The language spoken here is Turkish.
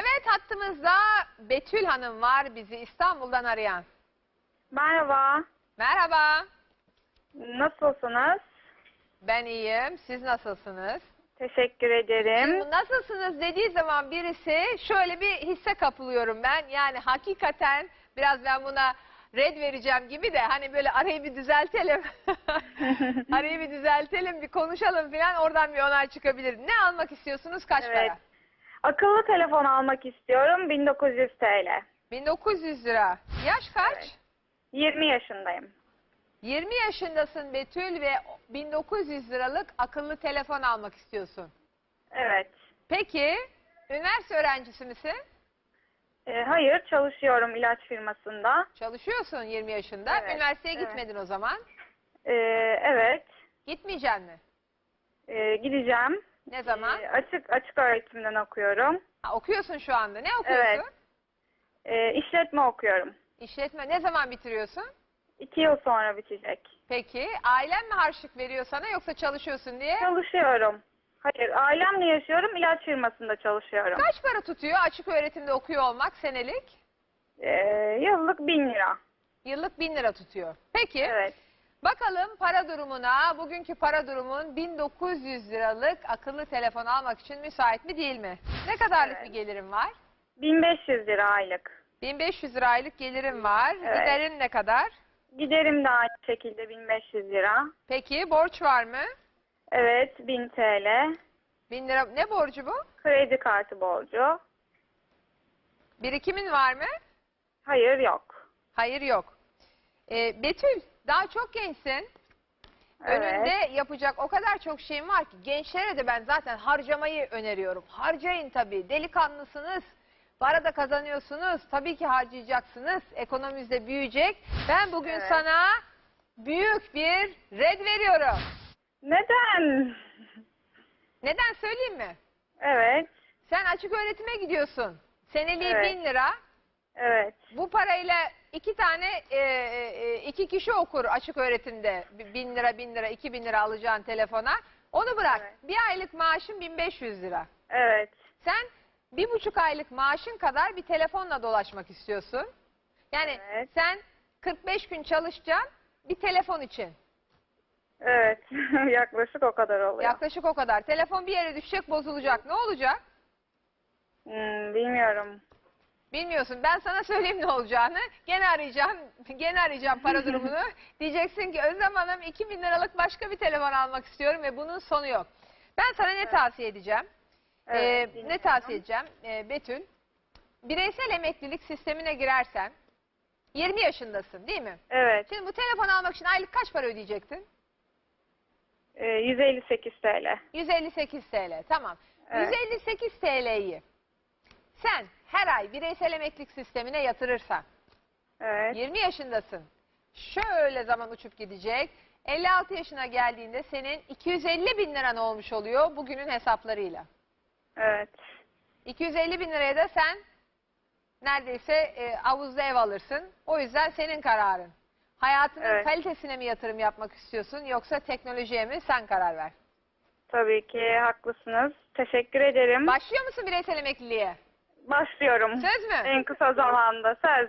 Evet hattımızda Betül Hanım var bizi İstanbul'dan arayan. Merhaba. Merhaba. Nasılsınız? Ben iyiyim. Siz nasılsınız? Teşekkür ederim. Şimdi nasılsınız dediği zaman birisi şöyle bir hisse kapılıyorum ben. Yani hakikaten biraz ben buna red vereceğim gibi de hani böyle arayı bir düzeltelim. arayı bir düzeltelim bir konuşalım falan oradan bir onay çıkabilir. Ne almak istiyorsunuz kaç Evet. para? Akıllı telefon almak istiyorum. 1900 TL. 1900 lira. Yaş kaç? Evet. 20 yaşındayım. 20 yaşındasın Betül ve 1900 liralık akıllı telefon almak istiyorsun. Evet. Peki üniversite öğrencisi misin? Ee, hayır, çalışıyorum ilaç firmasında. Çalışıyorsun 20 yaşında. Evet, Üniversiteye evet. gitmedin o zaman. Ee, evet. Gitmeyeceksin mi? Ee, gideceğim. Ne zaman? Ee, açık açık öğretimden okuyorum. Ha, okuyorsun şu anda. Ne okuyorsun? Evet. Ee, işletme okuyorum. İşletme. Ne zaman bitiriyorsun? İki yıl sonra bitecek. Peki ailen mi harçlık veriyor sana yoksa çalışıyorsun diye? Çalışıyorum. Hayır, ailemle yaşıyorum. ilaç firmasında çalışıyorum. Kaç para tutuyor açık öğretimde okuyor olmak senelik? Ee, yıllık 1000 lira. Yıllık 1000 lira tutuyor. Peki Evet. Bakalım para durumuna. Bugünkü para durumun 1900 liralık akıllı telefon almak için müsait mi değil mi? Ne kadarlık Evet. bir gelirim var? 1500 lira aylık. 1500 lira aylık gelirim var. Evet. Giderin ne kadar? Giderim de aynı şekilde 1500 lira. Peki borç var mı? Evet 1000 TL. 1000 lira ne borcu bu? Kredi kartı borcu. Birikimin var mı? Hayır yok. Hayır yok. Ee, Betül daha çok gençsin. Evet. Önünde yapacak o kadar çok şeyin var ki gençlere de ben zaten harcamayı öneriyorum. Harcayın tabii. Delikanlısınız. Para da kazanıyorsunuz. Tabii ki harcayacaksınız. Ekonominiz de büyüyecek. Ben bugün Evet. sana büyük bir red veriyorum. Neden? Neden söyleyeyim mi? Evet. Sen açık öğretime gidiyorsun. Seneliği Evet. bin lira. Evet. Bu parayla iki tane e, e, iki kişi okur açık öğretimde. Bi- Bin lira bin lira iki bin lira alacağın telefona. Onu bırak. Evet. Bir aylık maaşın 1500 lira. Evet. Sen bir buçuk aylık maaşın kadar bir telefonla dolaşmak istiyorsun. Yani Evet. sen 45 gün çalışacaksın bir telefon için. Evet. Yaklaşık o kadar oluyor. Yaklaşık o kadar. Telefon bir yere düşecek bozulacak. Ne olacak? Hmm, bilmiyorum. Bilmiyorsun. Ben sana söyleyeyim ne olacağını. Gene arayacağım. Gene arayacağım para durumunu. Diyeceksin ki Özlem Hanım 2000 liralık başka bir telefon almak istiyorum ve bunun sonu yok. Ben sana ne tavsiye edeceğim? Evet, Ee, ne tavsiye edeceğim? Ee, Betül, bireysel emeklilik sistemine girersen 20 yaşındasın değil mi? Evet. Şimdi bu telefon almak için aylık kaç para ödeyecektin? Ee, 158 TL. 158 TL. Tamam. Evet. 158 TL'yi sen her ay bireysel emeklilik sistemine yatırırsan Evet. 20 yaşındasın. Şöyle zaman uçup gidecek. 56 yaşına geldiğinde senin 250 bin liran olmuş oluyor bugünün hesaplarıyla. Evet. 250 bin liraya da sen neredeyse e, havuzda ev alırsın. O yüzden senin kararın. Hayatının Evet. kalitesine mi yatırım yapmak istiyorsun yoksa teknolojiye mi sen karar ver. Tabii ki haklısınız. Teşekkür ederim. Başlıyor musun bireysel emekliliğe? Başlıyorum. Söz mü? En kısa zamanda. Söz.